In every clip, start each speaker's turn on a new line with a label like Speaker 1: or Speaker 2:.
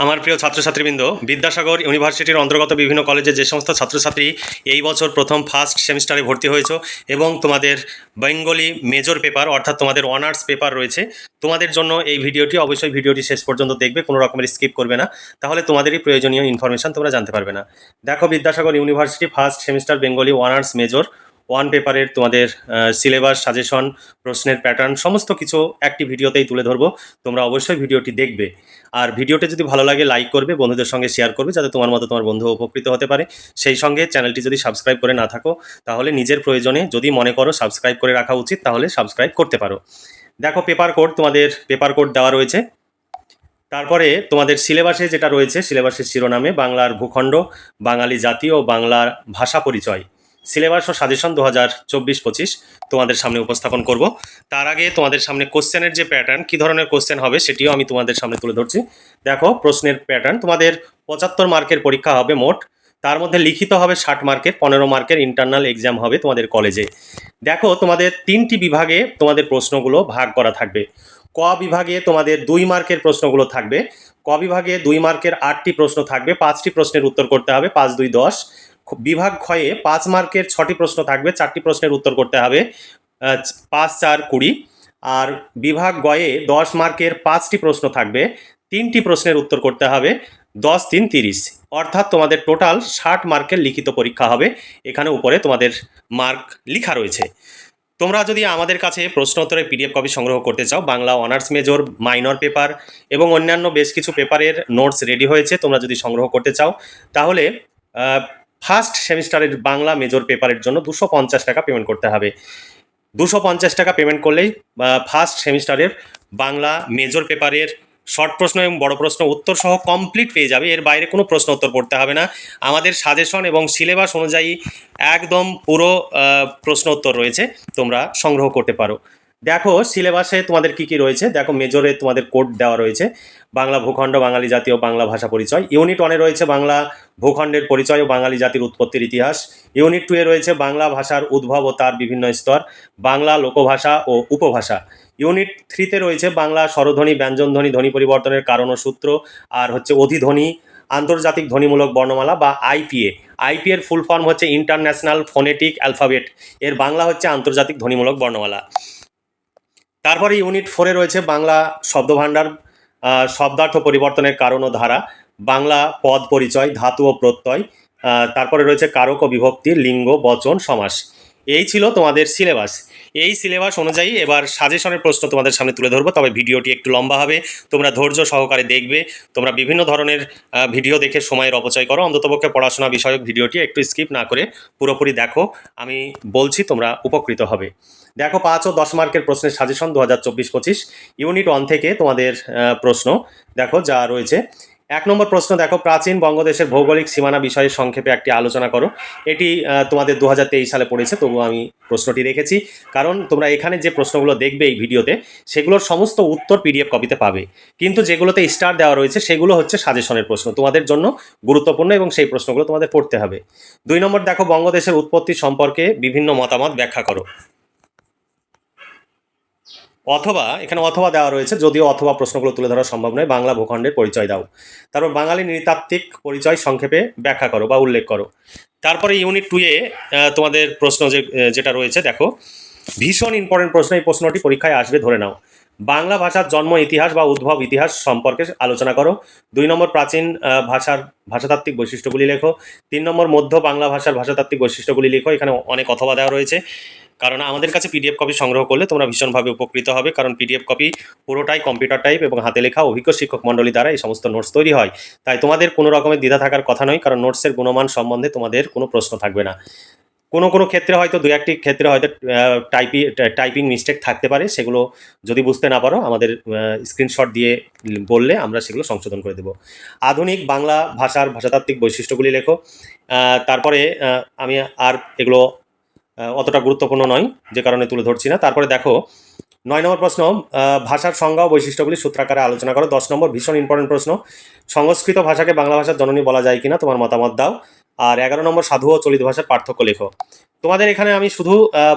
Speaker 1: আমার প্রিয় ছাত্রছাত্রীবৃন্দ, বিদ্যাসাগর ইউনিভার্সিটির অন্তর্গত বিভিন্ন কলেজে যে সমস্ত ছাত্রছাত্রী এই বছর প্রথম ফার্স্ট সেমিস্টারে ভর্তি হয়েছো এবং তোমাদের বেঙ্গলি মেজর পেপার অর্থাৎ তোমাদের অনার্স পেপার রয়েছে, তোমাদের জন্য এই ভিডিওটি অবশ্যই ভিডিওটি শেষ পর্যন্ত দেখবে, কোনো রকমের স্কিপ করবে না। তাহলে তোমাদেরই প্রয়োজনীয় ইনফরমেশন তোমরা জানতে পারবে না। দেখো Vidyasagar university first semester Bengali honours major one পেপারের তোমাদের সিলেবাস সাজেশন প্রশ্নের প্যাটার্ন সমস্ত কিছু একটি ভিডিওতেই তুলে ধরবো। তোমরা অবশ্যই ভিডিওটি দেখবে। আর ভিডিওটি যদি ভালো লাগে লাইক করবে, বন্ধুদের সঙ্গে শেয়ার করবে, যাতে তোমার মতো তোমার বন্ধু উপকৃত হতে পারে। সেই সঙ্গে চ্যানেলটি যদি সাবস্ক্রাইব করে না থাকো, তাহলে নিজের প্রয়োজনে যদি মনে করো সাবস্ক্রাইব করে রাখা উচিত, তাহলে সাবস্ক্রাইব করতে পারো। দেখো পেপার কোড তোমাদের পেপার কোড দেওয়া রয়েছে। তারপরে তোমাদের সিলেবাসে যেটা রয়েছে সিলেবাসের শিরোনামে বাংলার ভূখণ্ড, বাঙালি জাতি ও বাংলার ভাষা পরিচয়। সিলেবাস ও সাজেশন দু হাজার চব্বিশ পঁচিশ তোমাদের সামনে উপস্থাপন করব। তার আগে তোমাদের সামনে কোশ্চেনের যে প্যাটার্ন কী ধরনের কোশ্চেন হবে সেটিও আমি তোমাদের সামনে তুলে ধরছি। দেখো, প্রশ্নের প্যাটার্ন তোমাদের পঁচাত্তর মার্কের পরীক্ষা হবে মোট। তার মধ্যে লিখিত হবে ষাট মার্কের, পনেরো মার্কের ইন্টারনাল এক্সাম হবে তোমাদের কলেজে দেখো, তোমাদের তিনটি বিভাগে তোমাদের প্রশ্নগুলো ভাগ করা থাকবে। ক বিভাগে তোমাদের দুই মার্কের প্রশ্নগুলো থাকবে। ক বিভাগে দুই মার্কের আটটি প্রশ্ন থাকবে, পাঁচটি প্রশ্নের উত্তর করতে হবে, পাঁচ, দুই, দশ। বিভাগ ক্ষয়ে পাঁচ মার্কের ছটি প্রশ্ন থাকবে, চারটি প্রশ্নের উত্তর করতে হবে পাঁচ, চার, কুড়ি। আর বিভাগ গয়ে দশ মার্কের পাঁচটি প্রশ্ন থাকবে, তিনটি প্রশ্নের উত্তর করতে হবে, দশ, তিন, তিরিশ। অর্থাৎ তোমাদের টোটাল ষাট মার্কের লিখিত পরীক্ষা হবে, এখানে উপরে তোমাদের মার্ক লেখা রয়েছে। তোমরা যদি আমাদের কাছে প্রশ্ন উত্তরের পিডিএফ কপি সংগ্রহ করতে চাও, Bangla honours major, minor paper এবং অন্যান্য বেশ কিছু পেপারের নোটস রেডি হয়েছে, তোমরা যদি সংগ্রহ করতে চাও, তাহলে ফার্স্ট সেমিস্টারের বাংলা মেজর পেপারের জন্য দুশো পঞ্চাশ টাকা পেমেন্ট করতে হবে। দুশো পঞ্চাশ টাকা পেমেন্ট করলেই ফার্স্ট সেমিস্টারের বাংলা মেজর পেপারের শর্ট প্রশ্ন এবং বড় প্রশ্ন উত্তর সহ কমপ্লিট পেয়ে যাবে। এর বাইরে কোনো প্রশ্ন উত্তর পড়তে হবে না। আমাদের সাজেশন এবং সিলেবাস অনুযায়ী একদম পুরো প্রশ্ন উত্তর রয়েছে। তোমরা সংগ্রহ করতে পারো। দেখো, সিলেবাসে তোমাদের কি কি রয়েছে? দেখো মেজরে তোমাদের কোড দেওয়া রয়েছে। বাংলা ভূখণ্ড, বাঙালি জাতি ও বাংলা ভাষা পরিচয়। ইউনিট ওয়ানে রয়েছে বাংলা ভূখণ্ডের পরিচয় ও বাঙালি জাতির উৎপত্তির ইতিহাস। ইউনিট টু এ রয়েছে বাংলা ভাষার উদ্ভব ও তার বিভিন্ন স্তর। বাংলা লোকভাষা ও উপভাষা। ইউনিট থ্রিতে রয়েছে বাংলা স্বরধ্বনি, ব্যঞ্জনধ্বনি, ধ্বনি পরিবর্তনের কারণ ও সূত্র। আর হচ্ছে অধিধ্বনি, আন্তর্জাতিক ধ্বনিমূলক বর্ণমালা বা আইপিএ আইপিএর ফুল ফর্ম হচ্ছে ইন্টারন্যাশনাল ফোনেটিক অ্যালফাবেট এর বাংলা হচ্ছে আন্তর্জাতিক ধ্বনিমূলক বর্ণমালা। তারপরে ইউনিট ফোরে রয়েছে বাংলা শব্দভাণ্ডার শব্দার্থ পরিবর্তনের কারণ ও ধারা, বাংলা পদ পরিচয়, ধাতু ও প্রত্যয় তারপরে রয়েছে কারক ও বিভক্তি, লিঙ্গ, বচন, সমাস। এই ছিল তোমাদের সিলেবাস। এই সিলেবাস অনুযায়ী এবার সাজেশনের প্রশ্ন তোমাদের সামনে তুলে ধরবো, তবে ভিডিওটি একটু লম্বা হবে। তোমরা ধৈর্য সহকারে দেখবে। তোমরা বিভিন্ন ধরনের ভিডিও দেখে সময়ের অপচয় করো। অন্ততপক্ষে পড়াশোনা বিষয়ক ভিডিওটি একটু স্কিপ না করে পুরোপুরি দেখো। আমি বলছি, তোমরা উপকৃত হবে। দেখো, পাঁচ ও দশ মার্কের প্রশ্নের সাজেশন দু হাজার চব্বিশ পঁচিশ। ইউনিট ওয়ান থেকে তোমাদের প্রশ্ন। দেখো, যা রয়েছে। এক নম্বর প্রশ্ন, দেখো, প্রাচীন বঙ্গদেশের ভৌগোলিক সীমানা বিষয়ে সংক্ষেপে একটি আলোচনা করো। এটি তোমাদের দু হাজার তেইশ সালে পড়েছে তবু আমি প্রশ্নটি রেখেছি। কারণ তোমরা এখানে যে প্রশ্নগুলো দেখবে এই ভিডিওতে, সেগুলোর সমস্ত উত্তর পিডিএফ কপিতে পাবে। কিন্তু যেগুলোতে স্টার দেওয়া রয়েছে, সেগুলো হচ্ছে সাজেশনের প্রশ্ন। তোমাদের জন্য গুরুত্বপূর্ণ এবং সেই প্রশ্নগুলো তোমাদের পড়তে হবে। দুই নম্বর, দেখো, বঙ্গদেশের উৎপত্তি সম্পর্কে বিভিন্ন মতামত ব্যাখ্যা করো। অথবা, এখানে অথবা দেওয়া রয়েছে, যদিও অথবা প্রশ্নগুলো তুলে ধরা সম্ভব নয়, বাংলা ভূখণ্ডের পরিচয় দাও। তারপর বাঙালি নৃতাত্ত্বিক পরিচয় সংক্ষেপে ব্যাখ্যা করো বা উল্লেখ করো। তারপরে ইউনিট টুয়ে তোমাদের প্রশ্ন যে যেটা রয়েছে, দেখো। ভীষণ ইম্পর্টেন্ট প্রশ্ন, এই প্রশ্নটি পরীক্ষায় আসবে, ধরে নাও। বাংলা ভাষার জন্ম, ইতিহাস বা উদ্ভব ইতিহাস সম্পর্কে আলোচনা করো। দুই নম্বর প্রাচীন ভাষার ভাষাতাত্ত্বিক বৈশিষ্ট্যগুলি লেখো। তিন নম্বর মধ্য বাংলা ভাষার ভাষাতাত্ত্বিক বৈশিষ্ট্যগুলি লেখো। এখানে অনেক অথবা দেওয়া রয়েছে। কারণ আমাদের কাছে পিডিএফ কপি সংগ্রহ করলে তোমরা ভীষণভাবে উপকৃত হবে, কারণ পিডিএফ কপি পুরোটাই কম্পিউটার টাইপ এবং হাতে লেখা অভিজ্ঞ শিক্ষক মণ্ডলী দ্বারা এই সমস্ত নোটস তৈরি হয়। তাই তোমাদের কোনো রকমের দ্বিধা থাকার কথা নয়, কারণ নোটসের গুণমান সম্বন্ধে তোমাদের কোনো প্রশ্ন থাকবে না। কোনো কোনো ক্ষেত্রে হয়তো দু একটি ক্ষেত্রে হয়তো টাইপি টাইপিং মিস্টেক থাকতে পারে, সেগুলো যদি বুঝতে না পারো, আমাদের স্ক্রিনশট দিয়ে বললে আমরা সেগুলো সংশোধন করে দেব। আধুনিক বাংলা ভাষার ভাষাতাত্ত্বিক বৈশিষ্ট্যগুলি লেখো। তারপরে আমি আর এগুলো অতটা গুরুত্বপূর্ণ নয়, যে কারণে তুলে ধরছি না। তারপরে দেখো, নয় নম্বর প্রশ্ন ভাষার সংজ্ঞা ও বৈশিষ্ট্যগুলি সূত্রাকারে আলোচনা করো। দশ নম্বর ভীষণ ইম্পর্টেন্ট প্রশ্ন, সংস্কৃত ভাষাকে বাংলা ভাষার জননী বলা যায় কিনা, তোমার মতামত দাও। আর এগারো নম্বর সাধু ও চলিত ভাষার পার্থক্য লেখো। তোমাদের এখানে আমি শুধু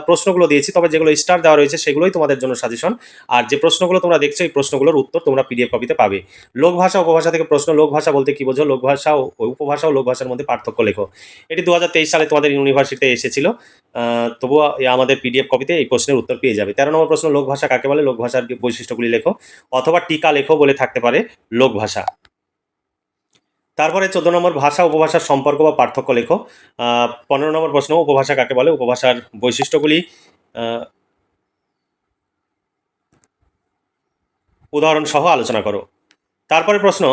Speaker 1: প্রশ্নগুলো দিয়েছি, তবে যেগুলো স্টার দেওয়া রয়েছে সেগুলোই তোমাদের জন্য সাজেশন আর যে প্রশ্নগুলো তোমরা দেখছ, এই প্রশ্নগুলোর উত্তর তোমরা পিডিএফ কপিতে পাবে। লোকভাষা, উপভাষা থেকে প্রশ্ন, লোকভাষা বলতে কি বোঝো? লোকভাষা ও উপভাষা ও লোকভাষার মধ্যে পার্থক্য লেখো। এটি দু হাজার তেইশ সালে তোমাদের ইউনিভার্সিটিতে এসেছিল। তবুও আমাদের পিডিএফ কপিতে এই প্রশ্নের উত্তর পেয়ে যাবে। তেরো নম্বর প্রশ্ন, লোকভাষা কাকে বলে? লোকভাষার বৈশিষ্ট্যগুলি লেখো। অথবা টিকা লেখো বলে থাকতে পারে লোকভাষা। তারপরে চোদ্দ নম্বর ভাষা, উপভাষার সম্পর্ক বা পার্থক্য লেখো। পনেরো নম্বর প্রশ্ন, উপভাষা কাকে বলে? উপভাষার বৈশিষ্ট্যগুলি উদাহরণ সহ আলোচনা করো। তারপরে প্রশ্ন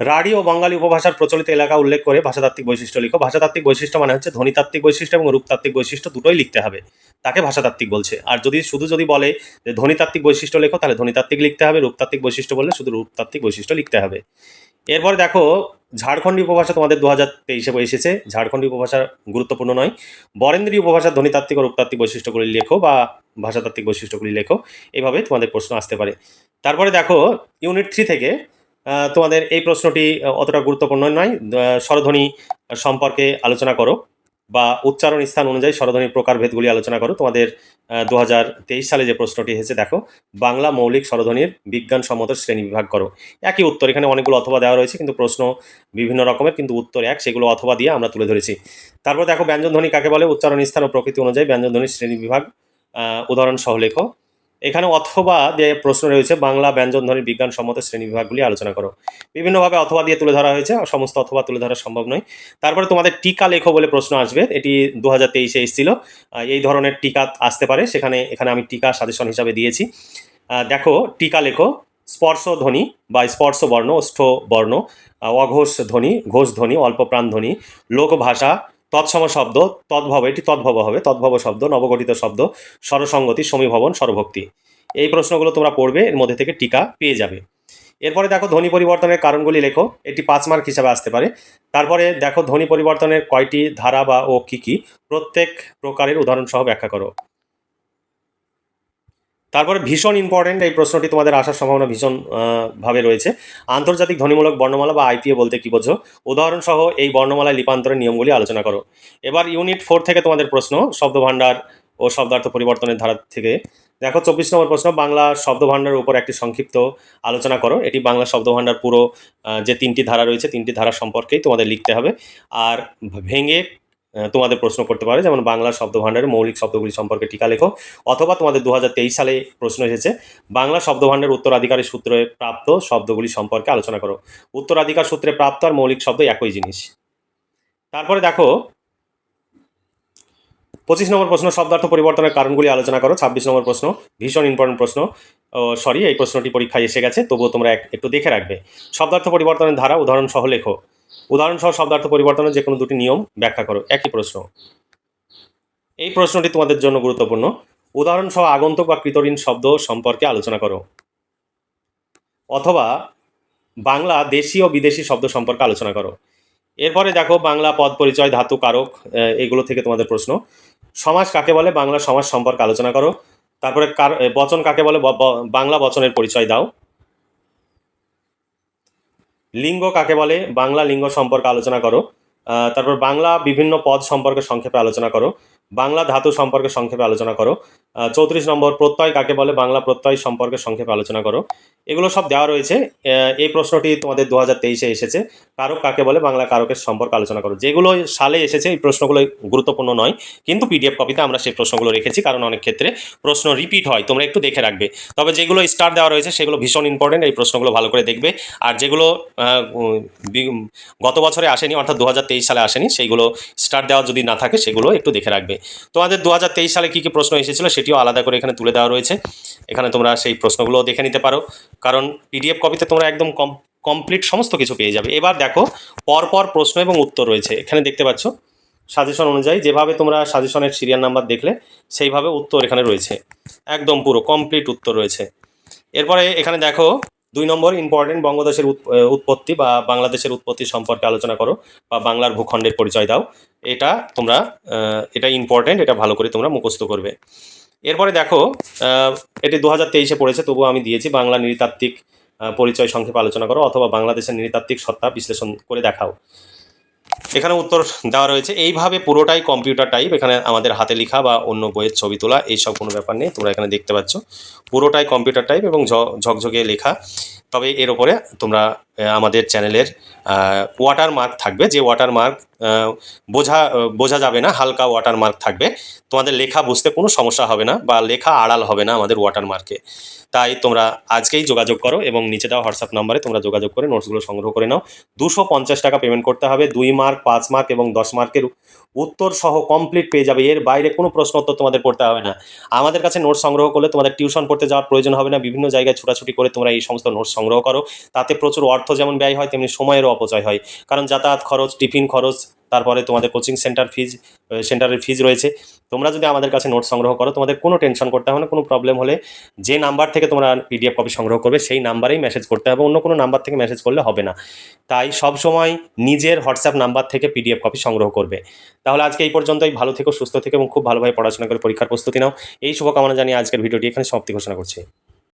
Speaker 1: রাঢ়ী ও বঙ্গালী উপভাষার প্রচলিত এলাকা উল্লেখ করে ভাষাতাত্ত্বিক বৈশিষ্ট্য লিখো। ভাষাতাত্ত্বিক বৈশিষ্ট্য মানে হচ্ছে ধ্বনিতাত্ত্বিক বৈশিষ্ট্য এবং রূপতাত্ত্বিক বৈশিষ্ট্য দুটোই লিখতে হবে। তাকে ভাষাতাত্ত্বিক বলছে। আর যদি শুধু যদি বলে যে ধ্বনিতাত্ত্বিক বৈশিষ্ট্য লেখো, তাহলে ধ্বনিতাত্ত্বিক লিখতে হবে, রূপতাত্ত্বিক বৈশিষ্ট্য বললে শুধু রূপতাত্ত্বিক বৈশিষ্ট্য লিখতে হবে। এরপরে দেখো, ঝাড়খণ্ডী উপভাষা তোমাদের দু হাজার তেইশে এসেছে। ঝাড়খণ্ডী উপভাষা গুরুত্বপূর্ণ নয়। বরেন্দ্রী উপভাষার ধ্বনিতাত্ত্বিক ও রূপতাত্ত্বিক বৈশিষ্ট্যগুলি লেখো বা ভাষাতাত্ত্বিক বৈশিষ্ট্যগুলি লেখো। এভাবে তোমাদের প্রশ্ন আসতে পারে। তারপরে দেখো, ইউনিট থ্রি থেকে তোমাদের এই প্রশ্নটি অতটা গুরুত্বপূর্ণ নয়। স্বরধ্বনি সম্পর্কে আলোচনা করো বা উচ্চারণ স্থান অনুযায়ী স্বরধ্বনির প্রকারভেদগুলি আলোচনা করো। তোমাদের দু হাজার তেইশ সালে যে প্রশ্নটি এসেছে দেখো, বাংলা মৌলিক স্বরধ্বনির বিজ্ঞানসম্মত শ্রেণি বিভাগ করো। একই উত্তর, এখানে অনেকগুলো অথবা দেওয়া রয়েছে, কিন্তু প্রশ্ন বিভিন্ন রকমের, কিন্তু উত্তর এক, সেগুলো অথবা দিয়ে আমরা তুলে ধরেছি। তারপর দেখো, ব্যঞ্জনধ্বনি কাকে বলে? উচ্চারণ স্থান ও প্রকৃতি অনুযায়ী ব্যঞ্জনধ্বনির শ্রেণি বিভাগ উদাহরণ সহ লেখো। এখানে অথবা যে প্রশ্ন রয়েছে, বাংলা ব্যঞ্জন ব্যঞ্জনধ্বনির বিজ্ঞানসম্মত শ্রেণি বিভাগগুলি আলোচনা করো। বিভিন্নভাবে অথবা দিয়ে তুলে ধরা হয়েছে, সমস্ত অথবা তুলে ধরা সম্ভব নয়। তারপরে তোমাদের টিকা লেখো বলে প্রশ্ন আসবে, এটি দু হাজার তেইশে এসেছিল। এই ধরনের টিকা আসতে পারে, সেখানে, এখানে আমি টিকা সাজেশন হিসাবে দিয়েছি। দেখো, টিকা লেখো, স্পর্শ ধ্বনি বা স্পর্শ বর্ণ, ওষ্ঠ বর্ণ অঘোষ ধ্বনি, ঘোষ ধ্বনি অল্প প্রাণ ধ্বনি, লোকভাষা তৎসম শব্দ, তদ্ভব, এটি তদ্ভব হবে, তদ্ভব শব্দ, নবগঠিত শব্দ সরসঙ্গতি সমীভবন সরভক্তি এই প্রশ্নগুলো তোমরা পড়বে, এর মধ্যে থেকে টিকা পেয়ে যাবে। এরপরে দেখো ধ্বনি পরিবর্তনের কারণগুলি লেখো, এটি পাঁচ মার্ক হিসাবে আসতে পারে। তারপরে দেখো ধ্বনি পরিবর্তনের কয়টি ধারা বা ও কী কী, প্রত্যেক প্রকারের উদাহরণসহ ব্যাখ্যা করো। তারপরে ভীষণ ইম্পর্টেন্ট এই প্রশ্নটি তোমাদের আসার সম্ভাবনা ভীষণ ভাবে রয়েছে। আন্তর্জাতিক ধ্বনিমূলক বর্ণমালা বা আইপিএ বলতে কি বোঝো? উদাহরণ সহ এই বর্ণমালায় লিপান্তরের নিয়মগুলি আলোচনা করো। এবার ইউনিট ফোর থেকে তোমাদের প্রশ্ন, শব্দভাণ্ডার ও শব্দার্থ পরিবর্তনের ধারা থেকে। দেখো, চব্বিশ নম্বর প্রশ্ন, বাংলা শব্দভাণ্ডারের উপর একটি সংক্ষিপ্ত আলোচনা করো। এটি বাংলা শব্দভাণ্ডার পুরো যে তিনটি ধারা রয়েছে, তিনটি ধারা সম্পর্কেই তোমাদের লিখতে হবে। আর ভেঙে তোমাদের প্রশ্ন করতে পারে, যেমন বাংলা শব্দভাণ্ডারের মৌলিক শব্দগুলি সম্পর্কে টিকা লেখো, অথবা তোমাদের দু হাজার তেইশ সালে প্রশ্ন এসেছে বাংলা শব্দভাণ্ডারের উত্তরাধিকারী সূত্রে প্রাপ্ত শব্দগুলি সম্পর্কে আলোচনা করো। উত্তরাধিকার সূত্রে প্রাপ্ত আর মৌলিক শব্দ একই জিনিস। তারপরে দেখো, পঁচিশ নম্বর প্রশ্ন, শব্দার্থ পরিবর্তনের কারণগুলি আলোচনা করো, ছাব্বিশ নম্বর প্রশ্ন, ভীষণ ইম্পর্টেন্ট প্রশ্ন। সরি এই প্রশ্নটি পরীক্ষায় এসে গেছে, তবুও তোমরা এক- একটু দেখে রাখবে। শব্দার্থ পরিবর্তনের ধারা উদাহরণ সহ লেখো। উদাহরণ সহ শব্দার্থ পরিবর্তনের যে কোনো দুটি নিয়ম ব্যাখ্যা করো। একই প্রশ্ন। এই প্রশ্নটি তোমাদের জন্য গুরুত্বপূর্ণ। উদাহরণ সহ আগন্তুক বা কৃতঋণ শব্দ সম্পর্কে আলোচনা করো। অথবা বাংলা দেশি ও বিদেশি শব্দ সম্পর্কে আলোচনা করো। এরপরে দেখো বাংলা পদ, পরিচয়, ধাতু, কারক এগুলো থেকে তোমাদের প্রশ্ন। সমাজ কাকে বলে? বাংলা সমাজ সম্পর্কে আলোচনা করো। তারপরে কার বচন কাকে বলে? বাংলা বচনের পরিচয় দাও। লিঙ্গ কাকে বলে? বাংলা লিঙ্গ সম্পর্কে আলোচনা করো। তারপর বাংলা বিভিন্ন পদ সম্পর্কে সংক্ষেপে আলোচনা করো। বাংলা ধাতু সম্পর্কে সংক্ষেপে আলোচনা করো। চৌত্রিশ নম্বর, প্রত্যয় কাকে বলে? বাংলা প্রত্যয় সম্পর্কে সংক্ষেপে আলোচনা করো। এগুলো সব দেওয়া রয়েছে। এই প্রশ্নটি তোমাদের দু হাজার তেইশে এসেছে। কারক কাকে বলে? বাংলা কারকের সম্পর্কে আলোচনা করো। যেগুলো সালে এসেছে, এই প্রশ্নগুলো গুরুত্বপূর্ণ নয়। কিন্তু পিডিএফ কপিতে আমরা সেই প্রশ্নগুলো রেখেছি, কারণ অনেক ক্ষেত্রে প্রশ্ন রিপিট হয়, তোমরা একটু দেখে রাখবে। তবে যেগুলো স্টার দেওয়া রয়েছে, সেগুলো ভীষণ ইম্পর্টেন্ট এই প্রশ্নগুলো ভালো করে দেখবে। আর যেগুলো গত বছরে আসেনি, অর্থাৎ দু হাজার তেইশ সালে আসেনি, সেইগুলো স্টার দেওয়া যদি না থাকে, সেগুলো একটু দেখে রাখবে। তোমাদের দু হাজার তেইশ সালে কী কী প্রশ্ন এসেছিল সেটিও আলাদা করে এখানে তুলে দেওয়া রয়েছে। এখানে তোমরা সেই প্রশ্নগুলো দেখে নিতে পারো। কারণ পিডিএফ কপিতে তোমরা একদম কম কমপ্লিট সমস্ত কিছু পেয়ে যাবে। এবার দেখো, পরপর প্রশ্ন এবং উত্তর রয়েছে। এখানে দেখতে পাচ্ছ সাজেশন অনুযায়ী যেভাবে তোমরা সাজেশনের সিরিয়াল নাম্বার দেখলে, সেইভাবে উত্তর এখানে রয়েছে। একদম পুরো কমপ্লিট উত্তর রয়েছে। এরপরে এখানে দেখো, দুই নম্বর ইম্পর্টেন্ট বঙ্গদেশের উৎ- উৎপত্তি বা বাংলাদেশের উৎপত্তি সম্পর্কে আলোচনা করো বা বাংলার ভূখণ্ডের পরিচয় দাও। এটা তোমরা এটা ইম্পর্টেন্ট এটা ভালো করে তোমরা মুখস্থ করবে। এরপরে দেখো এটি দু হাজার তেইশে পড়েছে, তবুও আমি দিয়েছি বাংলা নৃতাত্ত্বিক পরিচয় সংক্ষেপে আলোচনা করো, অথবা বাংলাদেশের নৃতাত্ত্বিক সত্তা বিশ্লেষণ করে দেখাও। এখানে উত্তর দেওয়া রয়েছে, এইভাবে পুরোটাই কম্পিউটার টাইপ এখানে আমাদের হাতে লেখা বা অন্য বইয়ের ছবি তোলা, এইসব কোনো ব্যাপার নেই, তোমরা এখানে দেখতে পাচ্ছ। পুরোটাই কম্পিউটার টাইপ এবং ঝকঝকে লেখা। তবে এর ওপরে তোমরা আমাদের চ্যানেলের ওয়াটার মার্ক থাকবে, যে ওয়াটার মার্ক বোঝা বোঝা যাবে না, হালকা ওয়াটারমার্ক থাকবে। তোমাদের লেখা বুঝতে কোনো সমস্যা হবে না বা লেখা আড়াল হবে না আমাদের ওয়াটারমার্কে তাই তোমরা আজকেই যোগাযোগ করো এবং নিচে হোয়াটসঅ্যাপ নাম্বারে তোমরা যোগাযোগ করে নোটসগুলো সংগ্রহ করে নাও। দুশো পঞ্চাশ টাকা পেমেন্ট করতে হবে, দুই মার্ক পাঁচ মার্ক এবং দশ মার্কের উত্তর সহ কমপ্লিট পেয়ে যাবে। এর বাইরে কোনো প্রশ্ন উত্তর তোমাদের পড়তে হবে না। আমাদের কাছে নোট সংগ্রহ করলে তোমাদের টিউশন পড়তে যাওয়ার প্রয়োজন হবে না। বিভিন্ন জায়গায় ছোটাছুটি করে তোমরা এই সমস্ত নোট সংগ্রহ করো। তাতে প্রচুর অর্থ যেমন ব্যয় হয়, তেমনি সময়েরও অপচয় হয়। কারণ যাতায়াত খরচ টিফিন খরচ তারপরে তোমাদের কোচিং সেন্টার ফিজ সেন্টারের ফিজ রয়েছে। তোমরা যদি আমাদের কাছে নোট সংগ্রহ করো, তোমাদের কোনো টেনশন করতে হবে না, কোনো প্রবলেম হলে যে নাম্বার থেকে তোমরা পিডিএফ কপি সংগ্রহ করবে, সেই নাম্বারেই মেসেজ করতে হবে, অন্য কোনো নাম্বার থেকে মেসেজ করলে হবে না। তাই সব সময় নিজের হোয়াটসঅ্যাপ নাম্বার থেকে পিডিএফ কপি সংগ্রহ করবে। তাহলে আজকে এই পর্যন্তই, ভালো থেকো, সুস্থ থেকে, এবং খুব ভালোভাবে পড়াশোনা করে পরীক্ষার প্রস্তুতি নাও। এই শুভকামনা জানিয়ে আজকের ভিডিওটি এখানে সমাপ্তি ঘোষণা করছি।